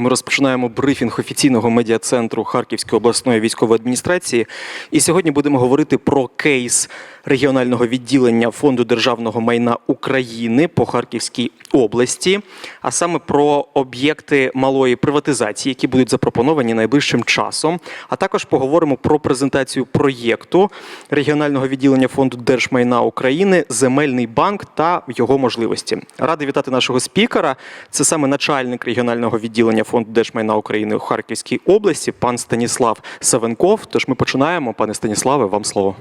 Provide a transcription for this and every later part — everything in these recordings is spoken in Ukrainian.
Ми розпочинаємо брифінг офіційного медіа-центру Харківської обласної військової адміністрації. І сьогодні будемо говорити про кейс регіонального відділення Фонду державного майна України по Харківській області, а саме про об'єкти малої приватизації, які будуть запропоновані найближчим часом. А також поговоримо про презентацію проєкту регіонального відділення Фонду держмайна України Земельний банк та його можливості. Радий вітати нашого спікера. Це саме начальник регіонального відділення Фонду держмайна України у Харківській області, пан Станіслав Савенков. Тож ми починаємо. Пане Станіславе, вам слово.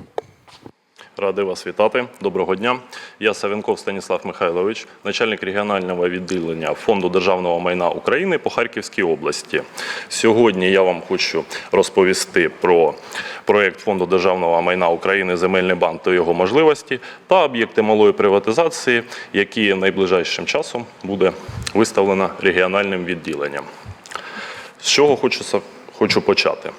Радий вас вітати. Доброго дня. Я Савенков Станіслав Михайлович, начальник регіонального відділення Фонду державного майна України по Харківській області. Сьогодні я вам хочу розповісти про проєкт Фонду державного майна України Земельний банк та його можливості та об'єкти малої приватизації, які найближчим часом буде виставлено регіональним відділенням. З чого хочу, са- хочу почати?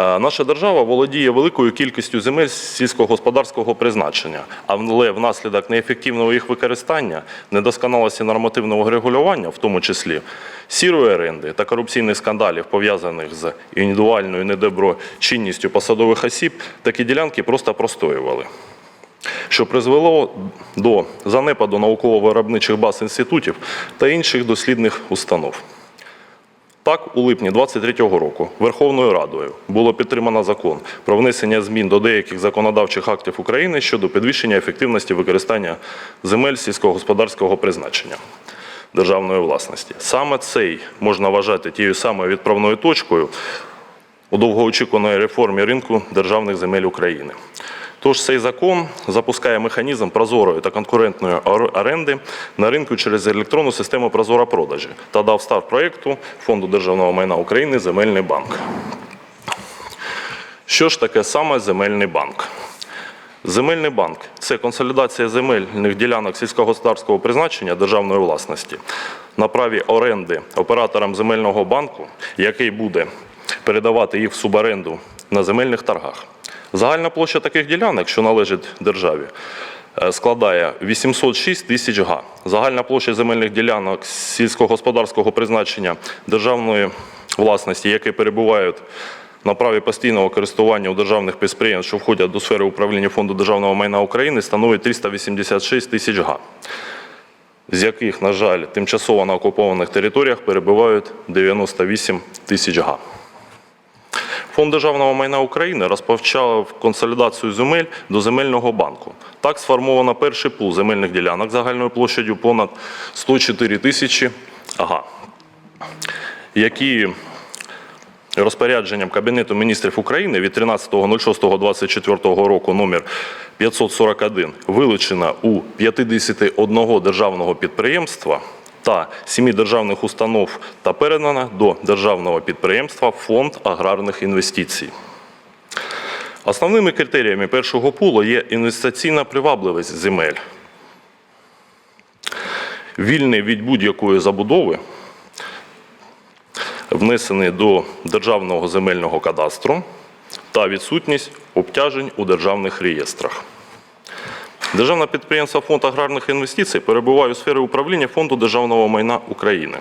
Е, Наша держава володіє великою кількістю земель сільськогосподарського призначення, але внаслідок неефективного їх використання, недосконалості нормативного регулювання, в тому числі сірої оренди та корупційних скандалів, пов'язаних з індивідуальною недоброчинністю посадових осіб, такі ділянки просто простоювали що призвело до занепаду науково-виробничих баз інститутів та інших дослідних установ. Так, у липні 23-го року Верховною Радою було підтримано закон про внесення змін до деяких законодавчих актів України щодо підвищення ефективності використання земель сільськогосподарського призначення державної власності. Саме цей можна вважати тією самою відправною точкою у довгоочікуваної реформі ринку державних земель України. Тож цей закон запускає механізм прозорої та конкурентної оренди на ринку через електронну систему Прозора продажі та дав старт проєкту Фонду державного майна України Земельний банк. Що ж таке саме земельний банк? Земельний банк це консолідація земельних ділянок сільськогосподарського призначення державної власності на праві оренди операторам земельного банку, який буде передавати їх в суборенду на земельних торгах. Загальна площа таких ділянок, що належить державі, е, складає 806 тисяч га. Загальна площа земельних ділянок сільськогосподарського призначення державної власності, які перебувають на праві постійного користування у державних підприємств, що входять до сфери управління Фонду державного майна України, становить 386 тисяч га, з яких, на жаль, тимчасово на окупованих територіях перебувають 98 тисяч га. Фонд державного майна України розпочав консолідацію земель до земельного банку. Так сформовано перший пул земельних ділянок загальною площадю понад 104 тисячі ага, які розпорядженням Кабінету міністрів України від 13.06.24 року номер 541 вилучено у 51 державного підприємства та 7 державних установ та передано до державного підприємства Фонд аграрних інвестицій. Основними критеріями першого пулу є інвестиційна привабливість земель, вільний від будь-якої забудови, внесений до державного земельного кадастру та відсутність обтяжень у державних реєстрах. Державне підприємство Фонд аграрних інвестицій перебуває у сфері управління Фонду державного майна України.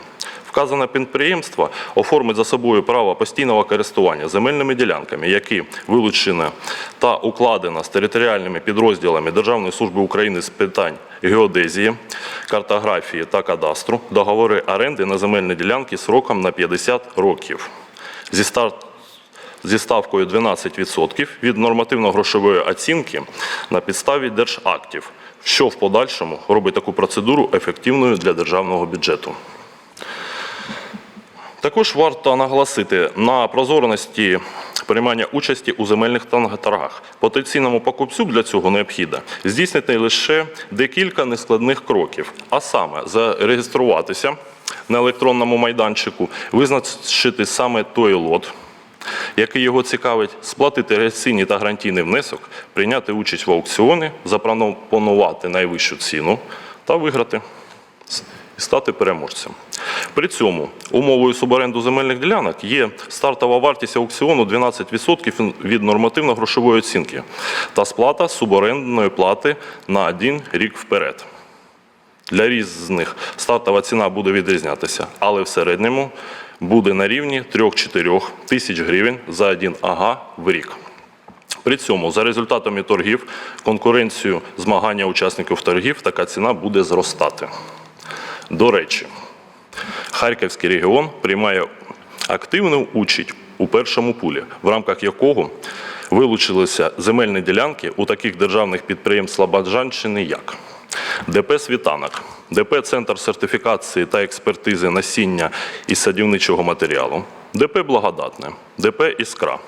Вказане підприємство оформить за собою право постійного користування земельними ділянками, які вилучені та укладено з територіальними підрозділами Державної служби України з питань геодезії, картографії та кадастру, договори оренди на земельні ділянки сроком на 50 років. Зі старт зі ставкою 12% від нормативно-грошової оцінки на підставі держактів, що в подальшому робить таку процедуру ефективною для державного бюджету. Також варто наголосити на прозорості приймання участі у земельних торгах. Потенційному покупцю для цього необхідно здійснити лише декілька нескладних кроків, а саме зареєструватися на електронному майданчику, визначити саме той лот, який його цікавить, сплатити реєстраційний та гарантійний внесок, прийняти участь в аукціоні, запропонувати найвищу ціну та виграти і стати переможцем. При цьому умовою суборенду земельних ділянок є стартова вартість аукціону 12% від нормативно-грошової оцінки та сплата суборендної плати на один рік вперед. Для різних стартова ціна буде відрізнятися, але в середньому буде на рівні 3-4 тисяч гривень за 1 ага в рік. При цьому за результатами торгів, конкуренцію змагання учасників торгів, така ціна буде зростати. До речі, Харківський регіон приймає активну участь у першому пулі, в рамках якого вилучилися земельні ділянки у таких державних підприємств Слободжанщини, як ДП «Світанок», ДП «Центр сертифікації та експертизи насіння і садівничого матеріалу, ДП «Благодатне», ДП «Іскра»,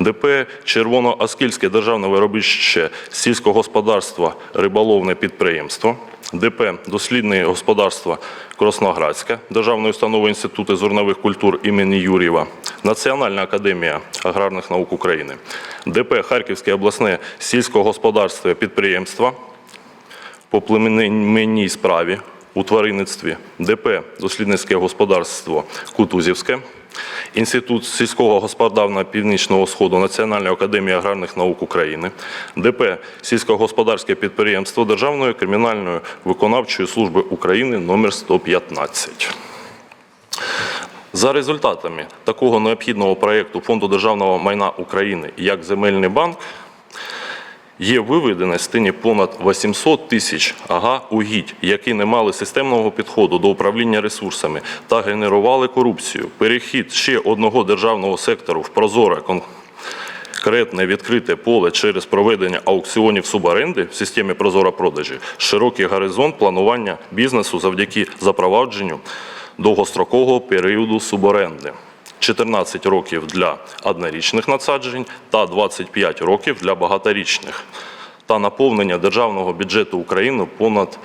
ДП Червонооскільське державне виробище сільського господарства риболовне підприємство, ДП Дослідне господарство Красноградське, Державної установи Інституту зернових культур імені Юрєва, Національна академія аграрних наук України, ДП Харківське обласне сільського господарства підприємства по племенній справі у тваринництві, ДП Дослідницьке господарство Кутузівське, Інститут сільського господарства Північного Сходу Національної академії аграрних наук України, ДП Сільськогосподарське підприємство Державної кримінальної виконавчої служби України номер 115. За результатами такого необхідного проєкту Фонду державного майна України як Земельний банк Є виведено з тині понад 800 тисяч ага угідь, які не мали системного підходу до управління ресурсами та генерували корупцію. Перехід ще одного державного сектору в прозоре конкретне відкрите поле через проведення аукціонів суборенди в системі прозора продажі, широкий горизонт планування бізнесу завдяки запровадженню довгострокового періоду суборенди. 14 років для однорічних насаджень та 25 років для багаторічних, та наповнення державного бюджету України понад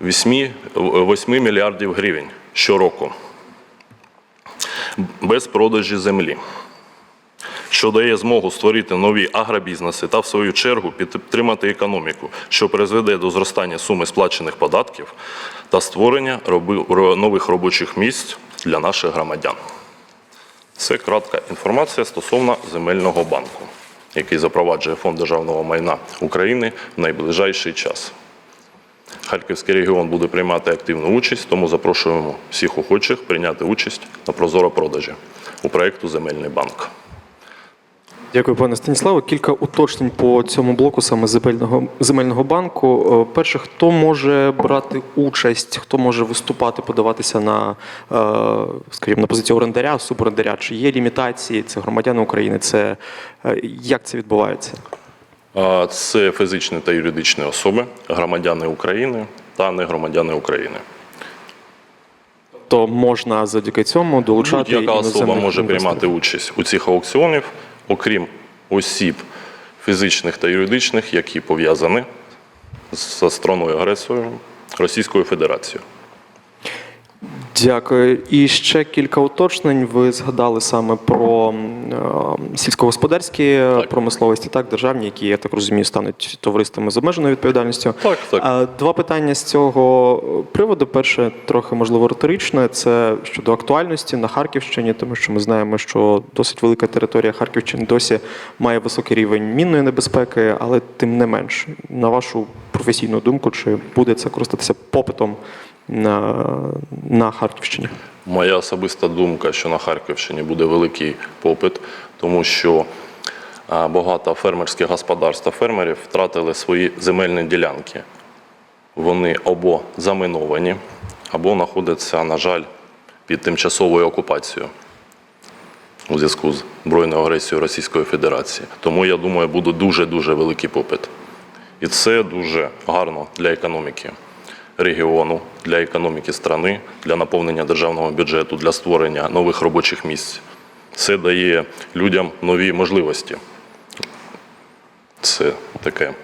8, 8 мільярдів гривень щороку. Без продажі землі, що дає змогу створити нові агробізнеси та, в свою чергу, підтримати економіку, що призведе до зростання суми сплачених податків та створення нових робочих місць для наших громадян. Це кратка інформація стосовно земельного банку, який запроваджує Фонд державного майна України в найближайший час. Харківський регіон буде приймати активну участь, тому запрошуємо всіх охочих прийняти участь на прозоро продажі у проєкту Земельний банк. Дякую, пане Станіславе. Кілька уточнень по цьому блоку саме земельного земельного банку. Е, Перше, хто може брати участь, хто може виступати, подаватися на, е, скажімо, на позицію орендаря, суборендаря? Чи є лімітації? Це громадяни України? Це е, як це відбувається? Це фізичні та юридичні особи, громадяни України та не громадяни України. То можна завдяки цьому долучати Будь-яка особа може приймати участь у цих аукціонів, окрім осіб фізичних та юридичних, які пов'язані з страною агресором Російською Федерацією. Дякую. І ще кілька уточнень. Ви згадали саме про е, сільськогосподарські Так. промисловості, так, державні, які, я так розумію, стануть товариствами з обмеженою відповідальністю. Так, так. Два питання з цього приводу. Перше, трохи можливо риторичне, це щодо актуальності на Харківщині, тому що ми знаємо, що досить велика територія Харківщини досі має високий рівень мінної небезпеки, але тим не менш, на вашу професійну думку, чи буде це користатися попитом на, на Харківщині? Моя особиста думка, що на Харківщині буде великий попит, тому що багато фермерських господарств та фермерів втратили свої земельні ділянки. Вони або заминовані, або знаходяться, на жаль, під тимчасовою окупацією у зв'язку з збройною агресією Російської Федерації. Тому я думаю, буде дуже-дуже великий попит. І це дуже гарно для економіки регіону, для економіки страни, для наповнення державного бюджету, для створення нових робочих місць. Це дає людям нові можливості. Це таке.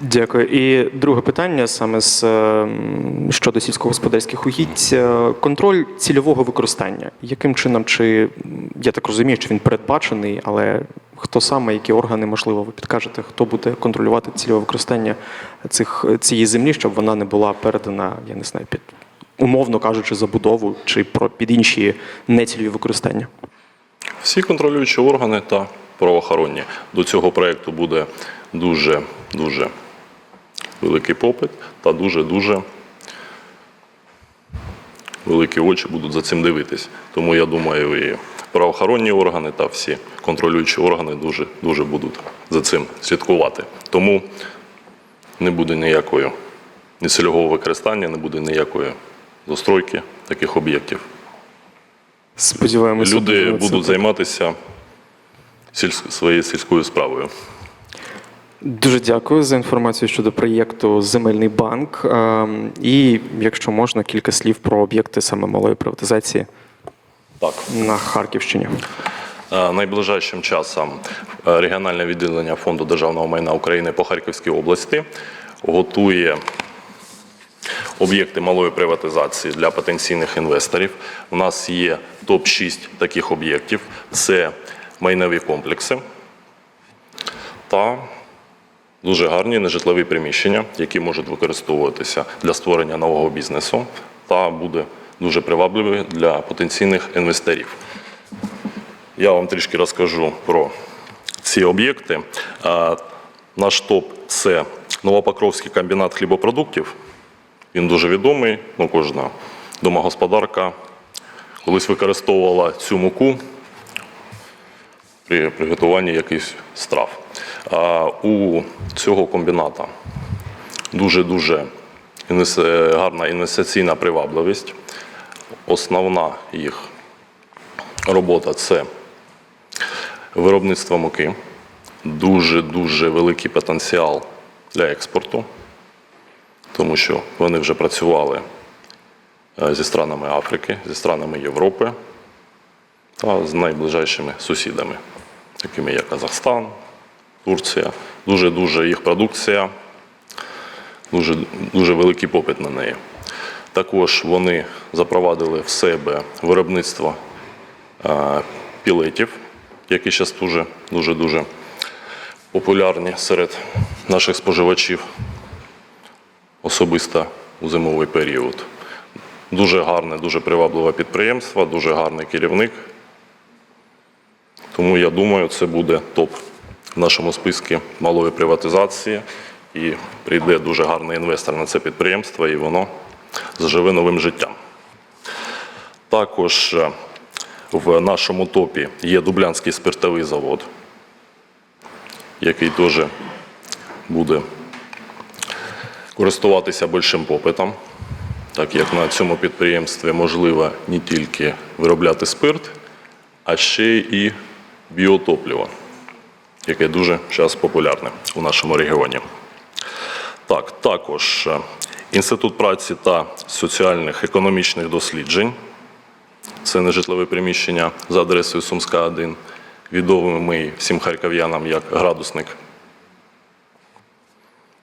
Дякую. І друге питання саме з ем, щодо сільськогосподарських угідь. Е, Контроль цільового використання. Яким чином, чи я так розумію, що він передбачений, але хто саме, які органи, можливо, ви підкажете, хто буде контролювати цільове використання цих цієї землі, щоб вона не була передана, я не знаю, під умовно кажучи, забудову чи про під інші нецільові використання. Всі контролюючі органи та правоохоронні до цього проєкту буде дуже дуже великий попит та дуже-дуже великі очі будуть за цим дивитись. Тому я думаю, і правоохоронні органи та всі контролюючі органи дуже, дуже будуть за цим слідкувати. Тому не буде ніякої ні цільового використання, не буде ніякої застройки таких об'єктів. Сподіваємося, Люди будуть займатися сільсь- своєю сільською справою. Дуже дякую за інформацію щодо проєкту Земельний банк. Ем, І, якщо можна, кілька слів про об'єкти саме малої приватизації Так. на Харківщині. Е, Найближайшим часом е, регіональне відділення Фонду державного майна України по Харківській області готує об'єкти малої приватизації для потенційних інвесторів. У нас є топ-6 таких об'єктів: це майнові комплекси та дуже гарні нежитлові приміщення, які можуть використовуватися для створення нового бізнесу та буде дуже привабливі для потенційних інвесторів. Я вам трішки розкажу про ці об'єкти. Наш топ це Новопокровський комбінат хлібопродуктів. Він дуже відомий. Ну, кожна домогосподарка колись використовувала цю муку при приготуванні якихось страв. У цього комбіната дуже-дуже гарна інвестиційна привабливість. Основна їх робота це виробництво муки, дуже-дуже великий потенціал для експорту, тому що вони вже працювали е, зі странами Африки, зі странами Європи та з найближчими сусідами, такими як Казахстан, Турція. Дуже-дуже їх продукція, дуже, дуже великий попит на неї. Також вони запровадили в себе виробництво е, пілетів, які зараз дуже, дуже, дуже популярні серед наших споживачів, особисто у зимовий період. Дуже гарне, дуже привабливе підприємство, дуже гарний керівник. Тому я думаю, це буде топ в нашому списку малої приватизації. І прийде дуже гарний інвестор на це підприємство, і воно заживе новим життям. Також е, в нашому топі є Дублянський спиртовий завод, який теж буде користуватися більшим попитом, так як на цьому підприємстві можливо не тільки виробляти спирт, а ще і біотопливо, яке дуже зараз популярне у нашому регіоні. Так, також е, Інститут праці та соціальних економічних досліджень. Це нежитлове приміщення за адресою Сумська 1, відомий всім харків'янам як градусник.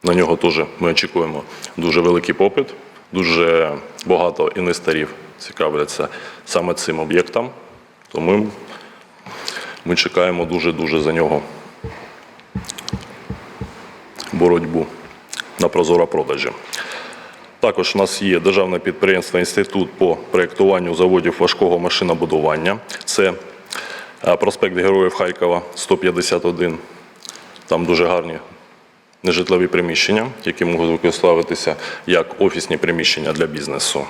На нього теж ми очікуємо дуже великий попит. Дуже багато інвесторів цікавляться саме цим об'єктом. Тому ми чекаємо дуже-дуже за нього боротьбу на прозоро продажі. Також у нас є державне підприємство Інститут по проєктуванню заводів важкого машинобудування. Це е, проспект Героїв Харкова 151. Там дуже гарні нежитлові приміщення, які можуть використовуватися як офісні приміщення для бізнесу.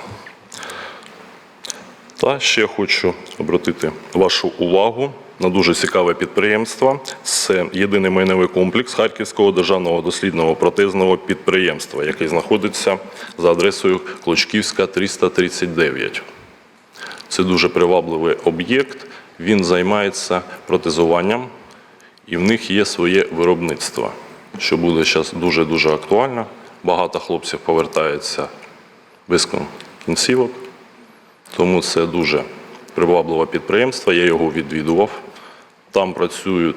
Та ще хочу обратити вашу увагу на дуже цікаве підприємство. Це єдиний майновий комплекс Харківського державного дослідного протезного підприємства, який знаходиться за адресою Клочківська 339. Це дуже привабливий об'єкт. Він займається протезуванням, і в них є своє виробництво, що буде зараз дуже-дуже актуально. Багато хлопців повертається без кінцівок. Тому це дуже привабливе підприємство, я його відвідував. Там працюють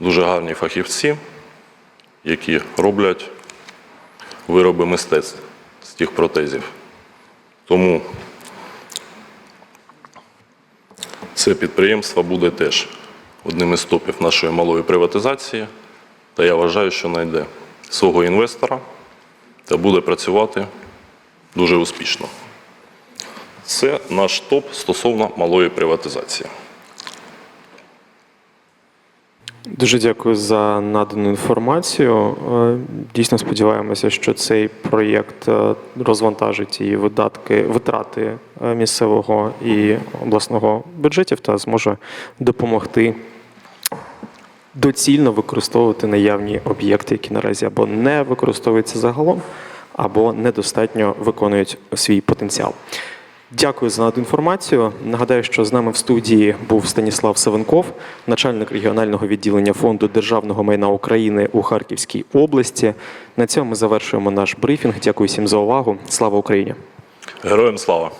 дуже гарні фахівці, які роблять вироби мистецтв з тих протезів. Тому це підприємство буде теж одним із топів нашої малої приватизації. Та я вважаю, що знайде свого інвестора та буде працювати дуже успішно. Це наш топ стосовно малої приватизації. Дуже дякую за надану інформацію. Е, Дійсно сподіваємося, що цей проєкт е, розвантажить і видатки, витрати е, місцевого і обласного бюджетів та зможе допомогти доцільно використовувати наявні об'єкти, які наразі або не використовуються загалом, або недостатньо виконують свій потенціал. Дякую за надану інформацію. Нагадаю, що з нами в студії був Станіслав Савенков, начальник регіонального відділення фонду державного майна України у Харківській області. На цьому ми завершуємо наш брифінг. Дякую всім за увагу. Слава Україні! Героям слава!